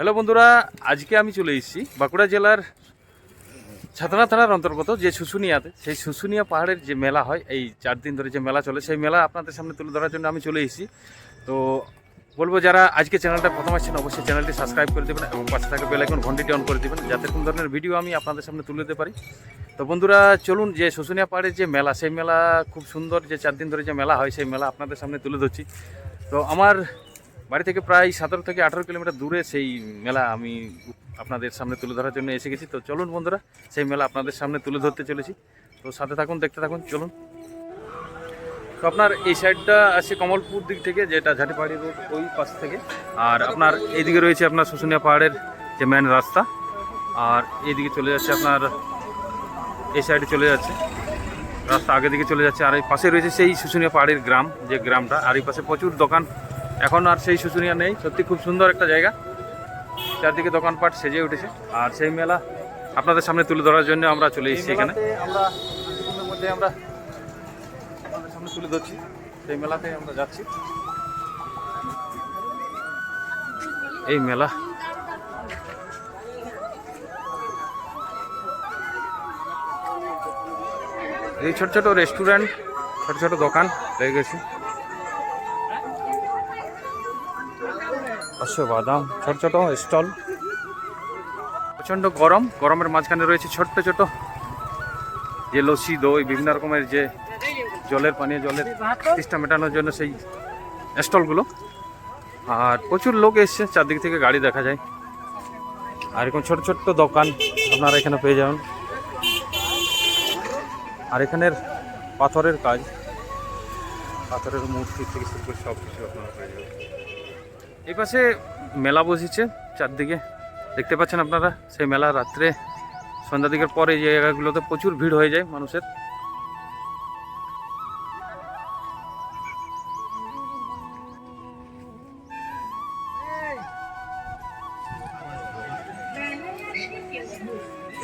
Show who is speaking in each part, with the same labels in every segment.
Speaker 1: Hello বন্ধুরা, আজকে আমি চলে এসেছি বাঁকুড়া জেলার ছাতনা থানার অন্তর্গত যে শুশুনিয়াতে। সেই শুশুনিয়া পাহাড়ের যে মেলা হয়, এই চার দিন ধরে যে মেলা চলে, সেই মেলা আপনাদের সামনে তুলে ধরার জন্য আমি চলে এসেছি। তো বলব যারা আজকে চ্যানেলটা প্রথম আসছেন, অবশ্যই চ্যানেলটি সাবস্ক্রাইব করে দেবেন এবং পাশে থাকা বেলাইকন ঘন্টিটি অন করে দেবেন, যাতে কোন ধরনের ভিডিও আমি আপনাদের সামনে তুলে দিতে পারি। তো বন্ধুরা, চলুন যে শুশুনিয়া পাহাড়ের যে মেলা, সেই মেলা খুব সুন্দর যে চার দিন ধরে যে মেলা হয়, সেই মেলা আপনাদের সামনে তুলে ধরছি। তো আমার বাড়ি থেকে প্রায় সতেরো থেকে আঠারো কিলোমিটার দূরে সেই মেলা আমি আপনাদের সামনে তুলে ধরার জন্য এসে গেছি। তো চলুন বন্ধুরা, সেই মেলা আপনাদের সামনে তুলে ধরতে চলেছি। তো সাথে থাকুন, দেখতে থাকুন, চলুন। তো আপনার এই সাইডটা আছে কমলপুর দিক থেকে, যেটা ঝাঁটিপাহাড়ি রোড ওই পাশ থেকে। আর আপনার এইদিকে রয়েছে আপনার শুশুনিয়া পাহাড়ের যে মেন রাস্তা। আর এইদিকে চলে যাচ্ছে আপনার, এই সাইডে চলে যাচ্ছে। রাস্তা আগে দিকে চলে যাচ্ছে, আর এই পাশে রয়েছে সেই শুশুনিয়া পাহাড়ের গ্রাম, যে গ্রামটা। আর এই পাশে প্রচুর দোকান এখন আর সেই শুশুনিয়া নেই। সত্যি খুব সুন্দর একটা জায়গা। চারদিকে দোকানপাট সেজে উঠেছে। আর সেই মেলা আপনাদের সামনে তুলে ধরার জন্য আমরা চলে এসেছি এখানে। আমরা মধ্যে আমরা আপনাদের সামনে তুলে ধরছি। সেই মেলাতে আমরা যাচ্ছি। এই মেলা। এই ছোট ছোট রেস্টুরেন্ট ছোট ছোট দোকান রয়ে গেছে। পাশে বাদাম, ছোট ছোট স্টল। প্রচণ্ড গরম, গরমের মাঝখানে রয়েছে ছোট্ট ছোট যে লস্যি, দই, বিভিন্ন রকমের যে জলের পানীয়, জলের তৃষ্ণা মেটানোর জন্য সেই স্টলগুলো। আর প্রচুর লোক এসছে, চারদিক থেকে গাড়ি দেখা যায়। আর এরকম ছোট ছোট্ট দোকান আপনারা এখানে পেয়ে যাবেন। আর এখানের পাথরের কাজ, পাথরের মূর্তি থেকে শুরু করে সব কিছু আপনারা পেয়ে যাবেন। এই পাশে মেলা বসেছে চারদিকে। দেখতে পাচ্ছেন আপনারা, সেই মেলা রাত্রে, সন্ধ্যা দিকের পরে এই জায়গাগুলোতে প্রচুর ভিড় হয়ে যায় মানুষের।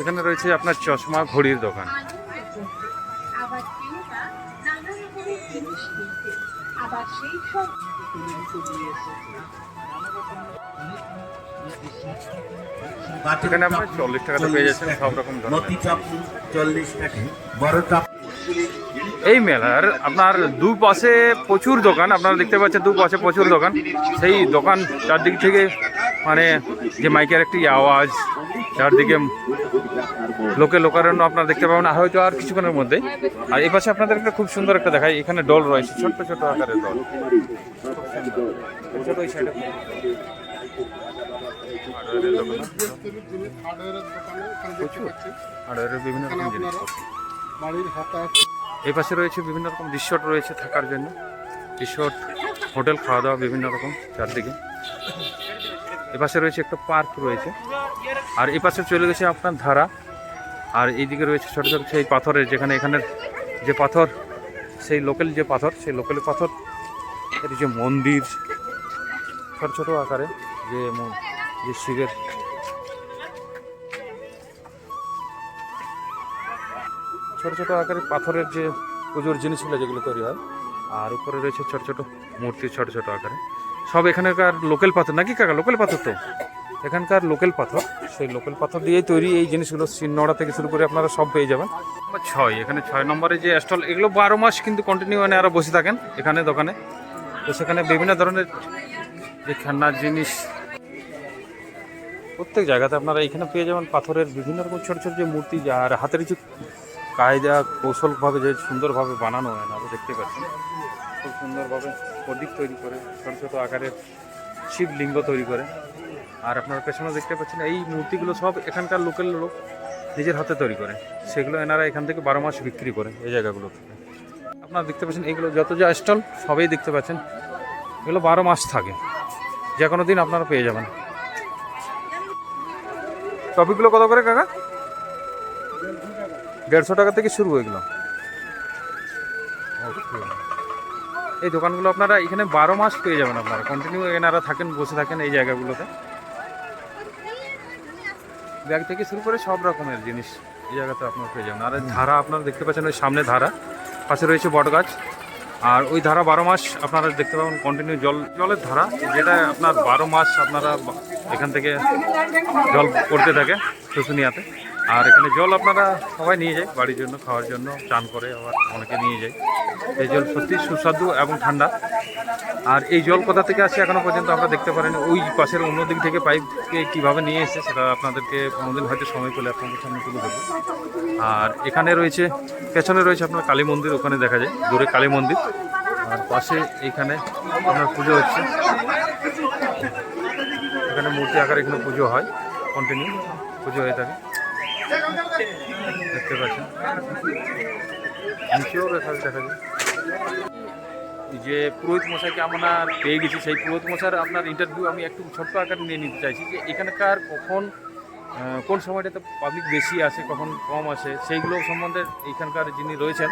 Speaker 1: এখানে রয়েছে আপনার চশমা ঘড়ির দোকান।
Speaker 2: আবার সেই সব
Speaker 1: এখানে আপনার চল্লিশ টাকাতে পেয়ে যাচ্ছেন সব রকম ধরনের।
Speaker 3: মতি চাপ চল্লিশ টাকা বড় চাপ
Speaker 1: এই মেলার আপনার দু পাশে প্রচুর দোকান আপনারা দেখতে পাচ্ছেন দু পাশে প্রচুর দোকান। সেই দোকান চারদিক থেকে মানে যে মাইকের একটি আওয়াজ চারদিকে লোকে লোকারণ্য আপনারা দেখতে পাবেন। আর হয়তো আর কিছুক্ষণের মধ্যে আর এই পাশে আপনাদের একটা খুব সুন্দর একটা দেখায় এখানে ডল রয়েছে ছোট্ট ছোট আকারের ডল ছোট বিভিন্ন রকম জিনিস।
Speaker 4: বাড়ির হাতা
Speaker 1: এই পাশে রয়েছে বিভিন্ন রকম রিসোর্ট রয়েছে থাকার জন্য। রিসোর্ট হোটেল খাওয়া দাওয়া বিভিন্ন রকম চারদিকে। এ পাশে রয়েছে একটা পার্ক রয়েছে। আর এই পাশে চলে গেছে আপনার ধারা। আর এইদিকে রয়েছে ছোটো ছোটো সেই পাথরের যেখানে এখানের যে পাথর সেই লোকাল যে পাথর সেই লোকাল পাথর। এর যে মন্দির ছোটো ছোটো আকারে যে শিবের ছোট ছোট আকারের পাথরের যে পুজোর জিনিসগুলো যেগুলো তৈরি হয়, আর উপরে রয়েছে ছোট ছোট মূর্তি ছোট ছোট আকারে। সব এখানকার লোকাল পাথর, নাকি কাকা, লোকাল পাথর তো? এখানকার লোকাল পাথর, সেই লোকাল পাথর দিয়েই তৈরি এই জিনিসগুলো। সিন্নড়া থেকে শুরু করে আপনারা সব পেয়ে যাবেন। ছয়, এখানে ছয় নম্বরে যে স্টল, এগুলো বারো মাস কিন্তু কন্টিনিউ মানে আরও বসে থাকেন এখানে দোকানে। তো সেখানে বিভিন্ন ধরনের যে খেলনার জিনিস প্রত্যেক জায়গাতে আপনারা এখানে পেয়ে যাবেন পাথরের বিভিন্ন রকম ছোট ছোট যে মূর্তি আর হাতের যে কায়দা কৌশলভাবে যে সুন্দরভাবে বানানো হয় না দেখতে পাচ্ছেন। খুব সুন্দরভাবে প্রদীপ তৈরি করে, ছোটো ছোটো আকারের শিবলিঙ্গ তৈরি করে। আর আপনার পেছনে দেখতে পাচ্ছেন, এই মূর্তিগুলো সব এখানকার লোকাল লোক নিজের হাতে তৈরি করে। সেগুলো এনারা এখান থেকে বারো মাস বিক্রি করে এই জায়গাগুলো থেকে। আপনারা দেখতে পাচ্ছেন এইগুলো যত যা স্টল, সবই দেখতে পাচ্ছেন। এগুলো বারো মাস থাকে। যে কোনো দিন আপনারা পেয়ে যাবেন। টপিকগুলো কত করে কাকা? দেড়শো টাকা থেকে শুরু এগুলো। এই দোকানগুলো আপনারা এখানে বারো মাস পেয়ে যাবেন আপনারা। কন্টিনিউ এনারা থাকেন, বসে থাকেন এই জায়গাগুলোতে। ব্যাগ থেকে শুরু করে সব রকমের জিনিস এই জায়গাতে আপনারা পেয়ে যাবেন। আর ধারা আপনারা দেখতে পাচ্ছেন ওই সামনে ধারা। পাশে রয়েছে বট গাছ আর ওই ধারা বারো মাস আপনারা দেখতে পাবেন কন্টিনিউ জল, জলের ধারা, যেটা আপনার বারো মাস আপনারা এখান থেকে জল করতে থাকে শুশুনিয়াতে। আর এখানে জল আপনারা সবাই নিয়ে যায় বাড়ির জন্য, খাওয়ার জন্য, চান করে আবার অনেকে নিয়ে যায়। এই জল সত্যি সুস্বাদু এবং ঠান্ডা। আর এই জল কোথা থেকে আসে এখনও পর্যন্ত আমরা দেখতে পারিনি। ওই পাশের অন্য দিক থেকে পাইপকে কীভাবে নিয়ে এসে সেটা আপনাদেরকে কোনোদিন হয়তো সময় পেলে আপনাদের সামনে তুলে দেবো আর এখানে রয়েছে, পেছনে রয়েছে আপনার কালী মন্দির, ওখানে দেখা যায়, দূরে কালী মন্দির। আর পাশে এইখানে আপনার পুজো হচ্ছে। এখানে মূর্তি আকারে এখানে পুজো হয় কন্টিনিউ পুজো হয়ে থাকে। দেখতে পাচ্ছেন। নিচেও দেখা দেখা যে পুরোহিত মশাইকে আমরা পেয়ে গেছি, সেই পুরোহিত মশার আপনার ইন্টারভিউ আমি একটু ছোট্ট আকারে নিয়ে নিতে চাইছি যে এখানকার কখন কোন সময়টাতে পাবলিক বেশি আসে, কখন কম আসে, সেইগুলো সম্বন্ধে এখানকার যিনি রয়েছেন,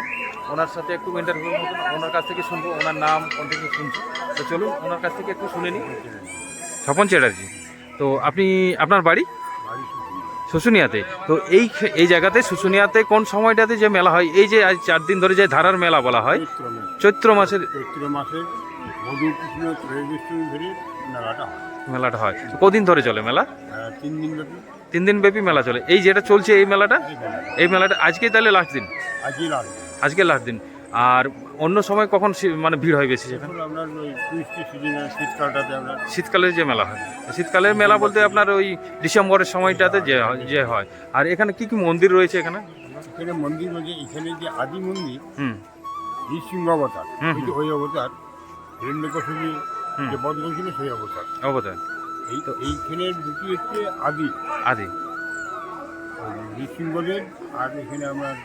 Speaker 1: ওনার সাথে একটু ইন্টারভিউ মতন ওনার কাছ থেকে শুনব, ওনার নাম কন্টিনিউ শুনছি। তো চলুন, ওনার কাছ থেকে একটু শুনে নিই। স্বপন চ্যাটার্জি। তো আপনি, আপনার বাড়ি? শুশুনিয়াতে। তো এই এই জায়গাতে শুশুনিয়াতে কোন সময়টাতে যে মেলা হয়? এই যে আজ চার দিন ধরে যে ধারার মেলা বলা হয়
Speaker 4: চৈত্র
Speaker 1: মাসের
Speaker 4: চৈত্র মাসে মেলাটা হয়।
Speaker 1: হয়। কদিন ধরে চলে মেলা?
Speaker 4: তিন দিন ব্যাপী।
Speaker 1: তিন দিন ব্যাপী মেলা চলে। এই যেটা চলছে এই মেলাটা?
Speaker 4: এই মেলাটা।
Speaker 1: আজকেই তাহলে লাস্ট দিন? আজকে লাস্ট দিন। আর অন্য সময় কখন মানে ভিড় হয় বেশি সেখানে? শীতকালের যে মেলা হয়। শীতকালের মেলা বলতে আপনার ওই ডিসেম্বরের সময়টাতে যে যে হয়। আর এখানে কি কি মন্দির রয়েছে এখানে?
Speaker 4: এখানে মন্দির বলছে এখানে যে আদি মন্দির
Speaker 1: হুম।
Speaker 4: নৃসিংহ অবতার ওই অবতার হিরণ্যকশুনি। যে বধ করেছিল সেই অবতার।
Speaker 1: অবদান
Speaker 4: এই এইখানের দুটি হচ্ছে আদি।
Speaker 1: আদি।
Speaker 4: নৃসিংহদেব আর এখানে আমার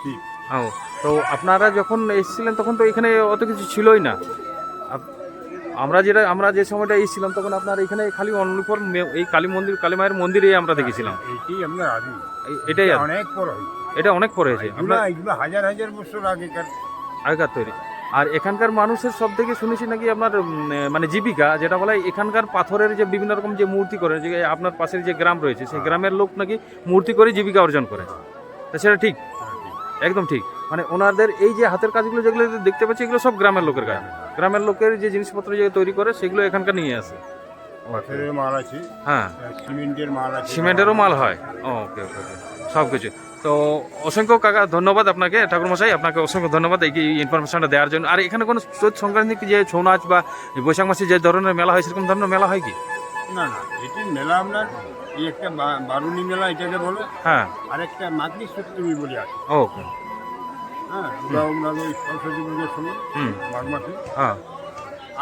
Speaker 4: শিব।
Speaker 1: ও তো আপনারা যখন এসেছিলেন তখন তো এখানে অত কিছু ছিলই না। আমরা যেটা আমরা যে সময়টা এসেছিলাম তখন আপনার এখানে খালি অনুপর এই কালী মন্দির কালী মায়ের মন্দিরেই আমরা দেখেছিলাম। এটাই
Speaker 4: অনেক পর
Speaker 1: এটা অনেক পরে হয়েছে।
Speaker 4: হাজার হাজার বছর আগেকার।
Speaker 1: আগেকার তৈরি। আর এখানকার মানুষের সব থেকে শুনেছি নাকি আপনার মানে জীবিকা যেটা বলা হয় এখানকার পাথরের যে বিভিন্ন রকম যে মূর্তি করে যে আপনার পাশের যে গ্রাম রয়েছে সেই গ্রামের লোক নাকি মূর্তি করে জীবিকা অর্জন করে। তা সেটা ঠিক? একদম ঠিক। মানে ওনাদের এই যে হাতের কাজগুলো যেগুলো দেখতে পাচ্ছি এগুলো সব গ্রামের লোকের কাজ। গ্রামের লোকের যে জিনিসপত্র যে তৈরি করে সেগুলো এখানকার নিয়ে আসে।
Speaker 4: পাথরের মাল আছে।
Speaker 1: হ্যাঁ।
Speaker 4: সিমেন্টের মাল আছে।
Speaker 1: সিমেন্টেরও মাল হয়। ওকে ওকে ওকে। সব কিছু। তো অসংখ্য কাকা ধন্যবাদ আপনাকে ঠাকুরমশাই। আপনাকে অসংখ্য ধন্যবাদ এই ইনফরমেশনটা দেওয়ার জন্য। আর এখানে কোনো চৈত সংক্রান্তি যে ছৌ নাচ বা বৈশাখ মাসে যে ধরনের মেলা হয় সেরকম ধরনের মেলা হয় কি?
Speaker 4: না না এটি মেলা আপনার এই একটা বারুণী মেলা এটাকে বলে?
Speaker 1: হ্যাঁ।
Speaker 4: আর একটা মাতৃ সপ্তমী বলে আছে।
Speaker 1: ওকে।
Speaker 4: হ্যাঁ ওরা ওনার ওই সরস্বতী পুজোর সময় মাঘ মাসে।
Speaker 1: হ্যাঁ।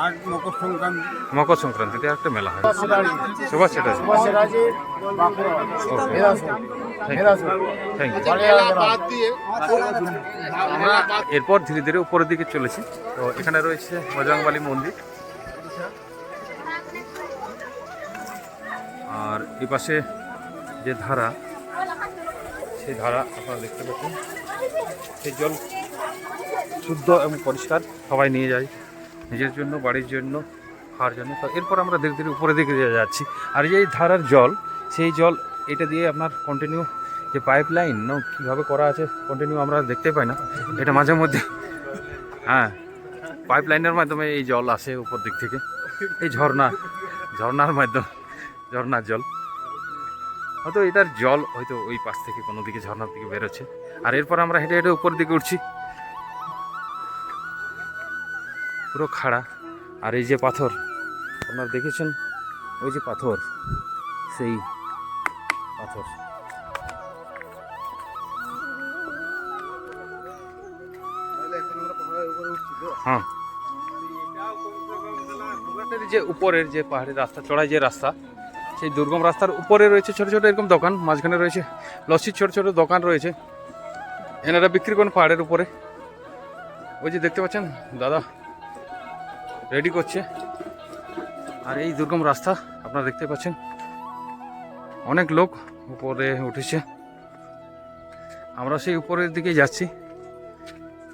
Speaker 4: আর মকর সংক্রান্তি।
Speaker 1: মকর সংক্রান্তিতে একটা মেলা হয়। সুভাষ থ্যাংক ইউ আমরা এরপর ধীরে ধীরে উপরের দিকে চলেছি। তো এখানে রয়েছে বজরংবালী মন্দির। আর এই পাশে যে ধারা, সেই ধারা আপনারা দেখতে পাচ্ছেন। সেই জল শুদ্ধ এবং পরিষ্কার সবাই নিয়ে যায়, নিজের জন্য, বাড়ির জন্য, খাওয়ার জন্য। তো এরপর আমরা ধীরে ধীরে উপরের দিকে যাচ্ছি। আর যে ধারার জল, সেই জল, এটা দিয়ে আপনার কন্টিনিউ যে পাইপ লাইন কীভাবে করা আছে কন্টিনিউ আমরা দেখতে পাই না। এটা মাঝে মধ্যে হ্যাঁ পাইপ লাইনের মাধ্যমে এই জল আসে উপর দিক থেকে। এই ঝর্ণা, ঝর্ণার মাধ্যমে। ঝর্ণার জল। হয়তো এটার জল হয়তো ওই পাশ থেকে কোনো দিকে ঝর্ণার দিকে বেরোচ্ছে। আর এরপর আমরা হেঁটে হেঁটে উপর দিকে উঠছি। পুরো খাড়া। আর এই যে পাথর আপনারা দেখেছেন? ওই যে পাথর সেই পাথর। হ্যাঁ। যে উপরের যে পাহাড়ের রাস্তা চড়াই যে রাস্তা সেই দুর্গম রাস্তার উপরে রয়েছে ছোট ছোট এরকম দোকান, মাঝখানে রয়েছে লস্যির ছোট ছোট দোকান রয়েছে। এনারা বিক্রি করেন পাহাড়ের উপরে। ওই যে দেখতে পাচ্ছেন, দাদা রেডি করছে। আর এই দুর্গম রাস্তা আপনারা দেখতে পাচ্ছেন, অনেক লোক উপরে উঠেছে। আমরা সেই উপরের দিকে যাচ্ছি।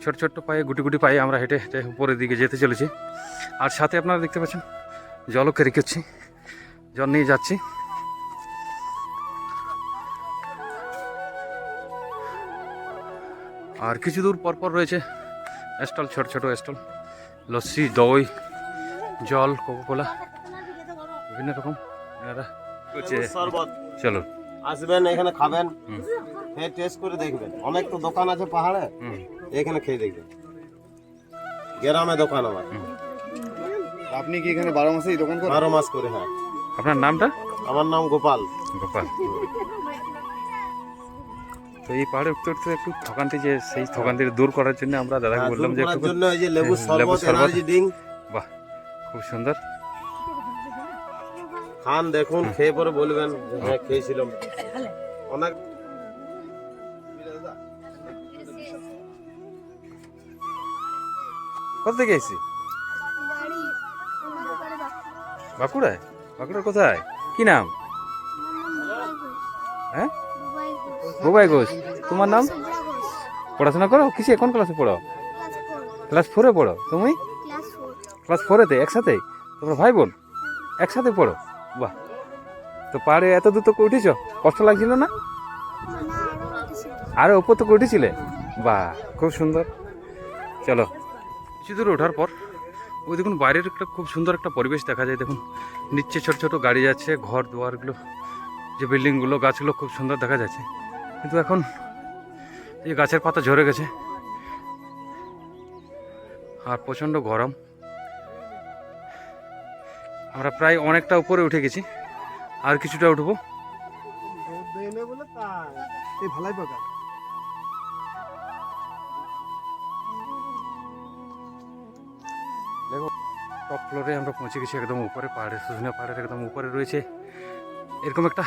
Speaker 1: ছোট ছোট্ট পায়ে, গুটি গুটি পায়ে আমরা হেঁটে হেঁটে উপরের দিকে যেতে চলেছি। আর সাথে আপনারা দেখতে পাচ্ছেন, জলও ক্যারি করছি জল নিয়ে যাচ্ছি। আর কিছু দূর পর পর রয়েছে স্টল ছোট ছোট স্টল। লস্যি দই জল কোকোকোলা বিভিন্ন রকম। এনারা চলো।
Speaker 5: আসবেন এখানে খাবেন।
Speaker 1: হুম।
Speaker 5: খেয়ে টেস্ট করে দেখবেন। অনেক তো দোকান আছে পাহাড়ে। এখানে খেয়ে দেখবেন। গ্রামে দোকান আমার।
Speaker 3: আপনি কি এখানে বারো মাসে দোকান করেন?
Speaker 5: বারো মাস করে হ্যাঁ।
Speaker 1: আপনার নামটা?
Speaker 5: আমার নাম গোপাল।
Speaker 1: গোপাল তো এই পাহাড়ে উঠতে উঠতে একটু থকান্তি যে সেই থকান্তি দূর করার জন্য আমরা দাদাকে
Speaker 5: হ্যাঁ,
Speaker 1: বললাম যে একটু
Speaker 5: জন্য এই যে লেবু
Speaker 1: হ্যাঁ,
Speaker 5: শরবত
Speaker 1: শরবত।
Speaker 5: এনার্জি ড্রিঙ্ক
Speaker 1: বাহ খুব সুন্দর।
Speaker 5: খান দেখুন খেয়ে পরে বলবেন হ্যাঁ খেয়েছিলাম। অনেক
Speaker 1: কোথা থেকে এসেছি বাঁকুড়ায়? বাঁকুড়ার কোথায়? কি নাম? হ্যাঁ? বুবাই ঘোষ। তোমার নাম? পড়াশোনা করো? কিসে? কোন ক্লাসে পড়ো?
Speaker 6: ক্লাস ফোরে
Speaker 1: পড়ো। তুমি?
Speaker 6: ক্লাস
Speaker 1: ফোরেতে একসাথে? তোমরা ভাই বোন? একসাথে পড়ো। বাহ। তো পাহাড়ে এত দূর তো উঠেছ? কষ্ট লাগছিল না?
Speaker 6: না আরও উঠেছিল
Speaker 1: আরে ওপর তো উঠেছিলে? বাহ খুব সুন্দর। চলো। কিছু দূর ওঠার পর ওই দেখুন, বাইরের একটা খুব সুন্দর একটা পরিবেশ দেখা যায়। দেখুন, নিচে ছোট ছোট গাড়ি যাচ্ছে, ঘর দুয়ারগুলো যে বিল্ডিংগুলো গাছগুলো খুব সুন্দর দেখা যাচ্ছে। কিন্তু এখন এই গাছের পাতা ঝরে গেছে। আর প্রচণ্ড গরম। আমরা প্রায় অনেকটা উপরে উঠে গেছি। আর কিছুটা উঠবো। টপ ফ্লোরে আমরা পৌঁছে গেছি একদম উপরে, পাহাড়ের শুশুনিয়া পাহাড়ের একদম উপরে রয়েছে। এরকম একটা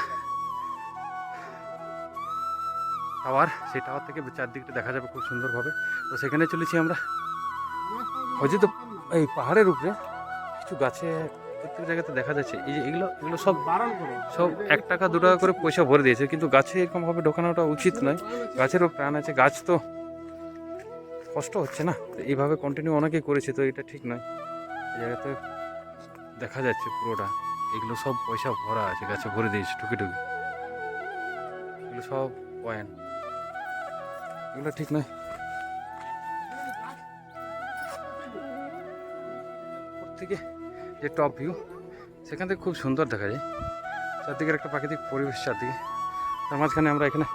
Speaker 1: টাওয়ার সেই টাওয়ার থেকে চারদিকটা দেখা যাবে খুব সুন্দরভাবে। তো সেখানে চলেছি আমরা। যে তো এই পাহাড়ের উপরে কিছু গাছে প্রত্যেক জায়গাতে দেখা যাচ্ছে। এই যে এগুলো এগুলো সব সব এক টাকা, দু টাকা করে পয়সা ভরে দিয়েছে। কিন্তু গাছে এরকমভাবে ঢোকানোটা উচিত নয়। গাছেরও প্রাণ আছে। গাছ তো কষ্ট হচ্ছে না। এইভাবে কন্টিনিউ অনেকেই করেছে, তো এটা ঠিক নয়। জায়গাতে দেখা যাচ্ছে পুরোটা। এগুলো সব পয়সা ভরা আছে, গাছে ভরে দিয়েছে টুকি টুকি। এগুলো সব পয়েন্ট। এগুলো ঠিক নয়। থেকে যে টপ ভিউ সেখান থেকে খুব সুন্দর দেখা যায়। চারদিকের একটা প্রাকৃতিক পরিবেশ চারদিকে। তার মাঝখানে আমরা এখানে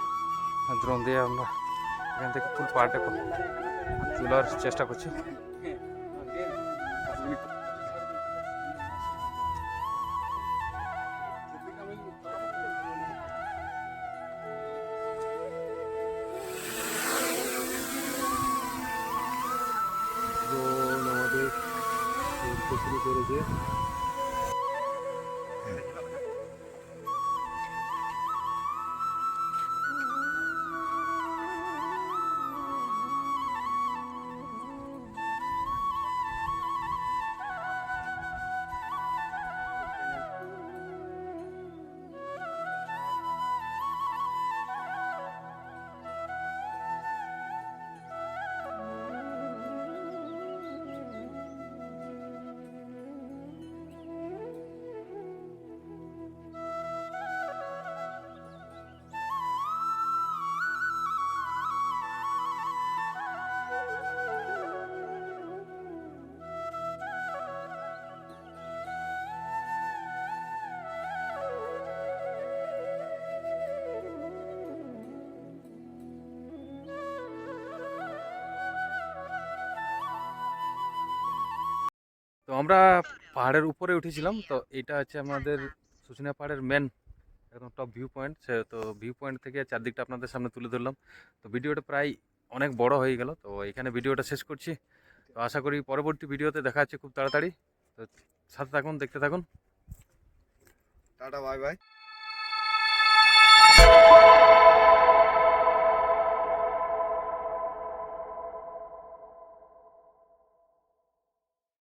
Speaker 1: ড্রোন দিয়ে আমরা এখান থেকে ফুল পাহাড়টা তোলার চেষ্টা করছি। আমরা পাহাড়ের উপরে উঠেছিলাম, তো এটা হচ্ছে আমাদের শুশুনিয়া পাহাড়ের মেন একদম টপ ভিউ পয়েন্ট সে তো ভিউ পয়েন্ট থেকে চারদিকটা আপনাদের সামনে তুলে ধরলাম। তো ভিডিওটা প্রায় অনেক বড় হয়ে গেল, তো এখানে ভিডিওটা শেষ করছি। তো আশা করি পরবর্তী ভিডিওতে দেখা যাচ্ছে খুব তাড়াতাড়ি। তো সাথে থাকুন, দেখতে থাকুন।
Speaker 3: Tata, bye bye.